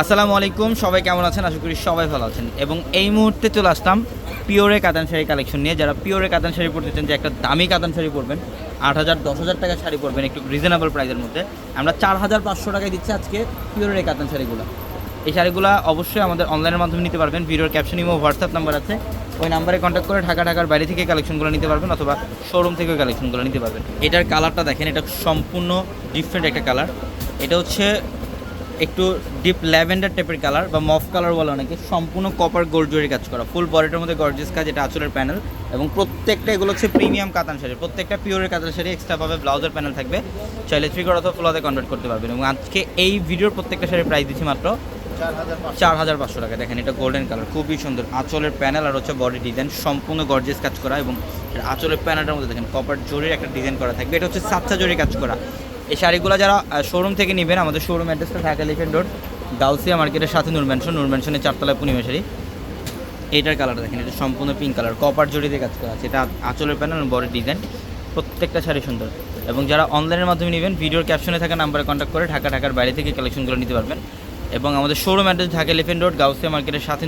আসসালামু আলাইকুম, সবাই কেমন আছেন? আশা করি সবাই ভালো আছেন। এবং এই মুহূর্তে চলে আসলাম পিওরে কাতান শাড়ি কালেকশন নিয়ে। যারা পিওরে কাতান শাড়ি পরতে চান, যে একটা দামি কাতান শাড়ি পরবেন, আট হাজার, দশ হাজার টাকা শাড়ি পরবেন, একটু রিজনেবল প্রাইসের মধ্যে। আমরা চার হাজার পাঁচশো টাকায় দিচ্ছি আজকে পিওরের এই কাতান শাড়িগুলো। এই শাড়িগুলো অবশ্যই আমাদের অনলাইনের মাধ্যমে নিতে পারবেন। ভিডিওর ক্যাপশন ইমো হোয়াটসঅ্যাপ নাম্বার আছে। ওই নাম্বারে কন্ট্যাক্ট করে ঢাকা, ঢাকার বাইরে থেকে কালেকশনগুলো নিতে পারবেন অথবা শোরুম থেকে কালেকশনগুলো নিতে পারবেন। এটার কালারটা দেখেন, এটা সম্পূর্ণ ডিফারেন্ট একটা কালার এটা হচ্ছে একটু ডিপ ল্যাভেন্ডার টাইপের কালার বা মফ কালার বলে অনেকে সম্পূর্ণ কপার গোল্ড জরি কাজ করা। ফুল বডিটার মধ্যে গর্জিয়াস কাজ এটা আঁচলের প্যানেল এবং প্রত্যেকটা এগুলো হচ্ছে প্রিমিয়াম কাতান শাড়ি। প্রত্যেকটা পিওরের কাতান শাড়ি এক্সট্রা পাবে ব্লাউজের প্যানেল থাকবে। চাইলে থ্রি অথবা ফ্লোতে কনভার্ট করতে পারবেন। এবং আজকে এই ভিডিওর প্রত্যেকটা শাড়ির প্রাইস দিচ্ছি মাত্র চার হাজার পাঁচশো। টাকা। দেখেন এটা গোল্ডেন কালার খুবই সুন্দর। আঁচলের প্যানেল আর হচ্ছে বডি ডিজাইন সম্পূর্ণ গর্জিয়াস কাজ করা। এবং আঁচলের প্যানেলটার মধ্যে দেখেন কপার জরির একটা ডিজাইন করা থাকবে। এটা হচ্ছে সাতটা জরি কাজ করা। এই শাড়িগুলো যারা শোরুম থেকে নেবেন, আমাদের শোরুম অ্যাড্রেসটা ঢাকা লিফেন রোড গাউসিয়া মার্কেটের সাথে নূর ম্যানশন নূর চারতলায় পূর্ণিমা শাড়ি। এইটার কালার দেখেন, এটা সম্পূর্ণ পিঙ্ক কালার কপার জড়ি দিয়ে কাজ করা আছে। এটা আঁচলের প্যানেল বডি ডিজাইন প্রত্যেকটা শাড়ি সুন্দর। এবং যারা অনলাইনের মাধ্যমে নেবেন ভিডিওর ক্যাপশনে থাকা নাম্বারে কন্ট্যাক্ট করে ঢাকা, ঢাকার বাইরে থেকে কালেকশনগুলো নিতে পারবেন। এবং আমাদের showroom address Dhaka elephant road Gausia মার্কেটের সাথে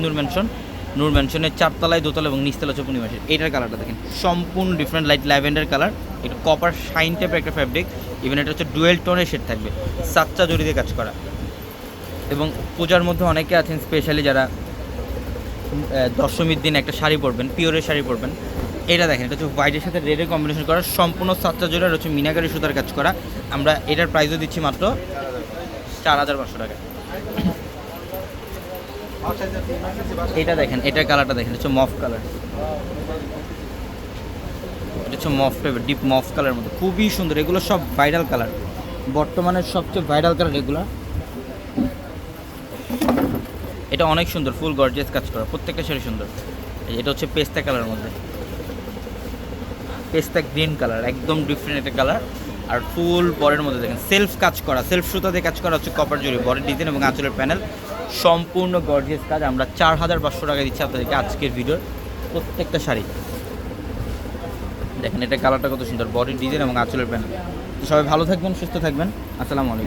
নূর ম্যানশন চারতলায় দোতলা এবং নিচতলা হচ্ছে পূর্ণিমা শাড়ি। এইটার কালারটা দেখেন, সম্পূর্ণ ডিফারেন্ট লাইট ল্যাভেন্ডার কালার এটা কপার শাইন টাইপের একটা ফ্যাব্রিক ইভেন এটা হচ্ছে ডুয়েল টোনের শেড থাকবে, সাতটা জড়ি কাজ করা। এবং পূজার মধ্যে অনেকে আছেন স্পেশালি যারা দশমীর দিন একটা শাড়ি পরবেন পিওরের শাড়ি পরবেন। এটা দেখেন, এটা হচ্ছে হোয়াইটের সাথে রেডের কম্বিনেশন করা, সম্পূর্ণ সাতটা জোড়া হচ্ছে মিনাকারি সুতার কাজ করা। আমরা এটার প্রাইসও দিচ্ছি মাত্র চার হাজার পাঁচশো টাকা। এটা দেখেন, এটার কালারটা দেখেন হচ্ছে মফ কালার হচ্ছে মফ টাইপের ডিপ মফ কালার মধ্যে। খুবই সুন্দর, এগুলো সব ভাইরাল কালার বর্তমানে সবচেয়ে ভাইরাল কালার এগুলো। এটা অনেক সুন্দর ফুল গর্জিয়াস কাজ করা, প্রত্যেকটা শাড়ি সুন্দর। এটা হচ্ছে পেস্তা কালারের মধ্যে। পেস্তা গ্রিন কালার একদম ডিফারেন্ট একটা কালার আর ফুল বরের মধ্যে দেখেন সেলফ কাজ করা সেলফ সুতা দিয়ে কাজ করা হচ্ছে কপার জুড়ি বরের ডিজাইন এবং আঁচলের প্যানেল সম্পূর্ণ গর্জিয়াস কাজ, আমরা চার হাজার পাঁচশো টাকা দিচ্ছি আপনাদেরকে আজকের ভিডিওর প্রত্যেকটা শাড়ি। দেখেন এটা কালারটা কত সুন্দর বডি ডিজাইন এবং আঁচলের প্যান্ট সবাই ভালো থাকবেন, সুস্থ থাকবেন। আসসালামু আলাইকুম।